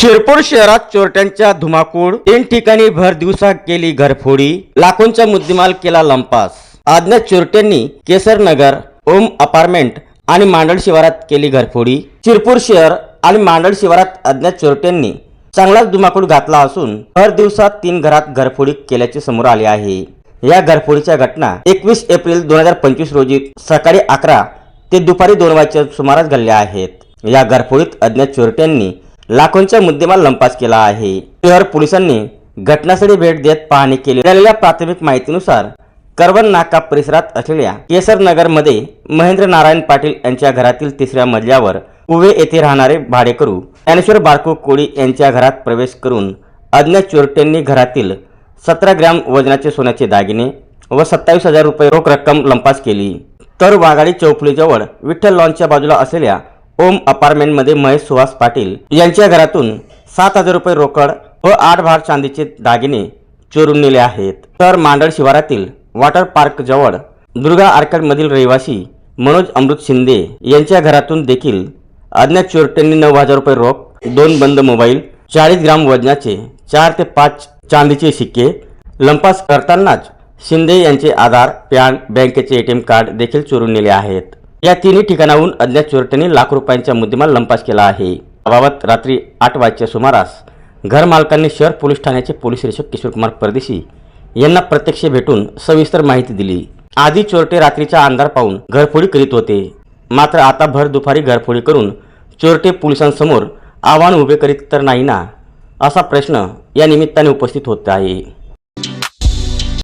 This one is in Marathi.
शिरपूर शहरात चोरट्यांच्या धुमाकूळ तीन ठिकाणी भर दिवसा केली घरफोडी लाखोंचा मुद्देमाल केला लंपास. अज्ञात चोरट्यांनी केसरनगर ओम अपार्टमेंट आणि मांडळ शिवारात केली घरफोडी. शिरपूर शहर आणि मांडळ शिवारात अज्ञात चोरट्यांनी चांगलाच धुमाकूळ घातला असून भर दिवसात तीन घरात घरफोडी केल्याचे समोर आले आहे. या घरफोडीच्या घटना एकवीस एप्रिल दोन हजार पंचवीस रोजी सकाळी अकरा ते दुपारी दोन वाजच्या सुमारास घडल्या आहेत. या घरफोडीत अज्ञात चोरट्यांनी लाखोंचा मुद्देमाल लंपास केला आहे. शहर पोलिसांनी घटनास्थळी भेट देत पाहणी केली. मिळालेल्या प्राथमिक माहितीनुसार करवन नाका परिसरात असलेल्या केसर नगरमध्ये महेंद्र नारायण पाटील यांच्या घरातील तिसऱ्या मजल्यावर उभे येथे राहणारे भाडेकरू ज्ञानेश्वर बारको कोळी यांच्या घरात प्रवेश करून अज्ञात चोरट्यांनी घरातील सतरा ग्रॅम वजनाचे सोन्याचे दागिने व सत्तावीस हजार रुपये रोख रक्कम लंपास केली. तर वाघाडी चौफुलीजवळ विठ्ठल लॉनच्या बाजूला असलेल्या ओम अपार्टमेंटमध्ये महेश सुहास पाटील यांच्या घरातून सात हजार रुपये रोकड व आठ भार चांदीचे दागिने चोरून नेले आहेत. तर मांडळ शिवारातील वॉटर पार्क जवळ दुर्गा आर्केडमधील रहिवासी मनोज अमृत शिंदे यांच्या घरातून देखील अज्ञात चोरट्यांनी नऊ हजार रुपये रोख दोन बंद मोबाईल चाळीस ग्राम वजनाचे चार ते पाच चांदीचे शिक्के लंपास करतानाच शिंदे यांचे आधार पॅन बँकेचे एटीएम कार्ड देखील चोरून नेले आहेत. या तिन्ही ठिकाणाहून अज्ञात चोरट्यांनी लाख रुपयांचा मुद्देमाल लंपास केला आहे. याबाबत रात्री आठ वाजच्या सुमारास घरमालकांनी शहर पोलीस ठाण्याचे पोलीस निरीक्षक किशोरकुमार परदेशी यांना प्रत्यक्ष भेटून सविस्तर माहिती दिली. आधी चोरटे रात्रीचा अंधार पाहून घरफोडी करीत होते. मात्र आता भर दुपारी घरफोडी करून चोरटे पोलिसांसमोर आव्हान उभे करीत तर नाही ना असा प्रश्न या निमित्ताने उपस्थित होत आहे.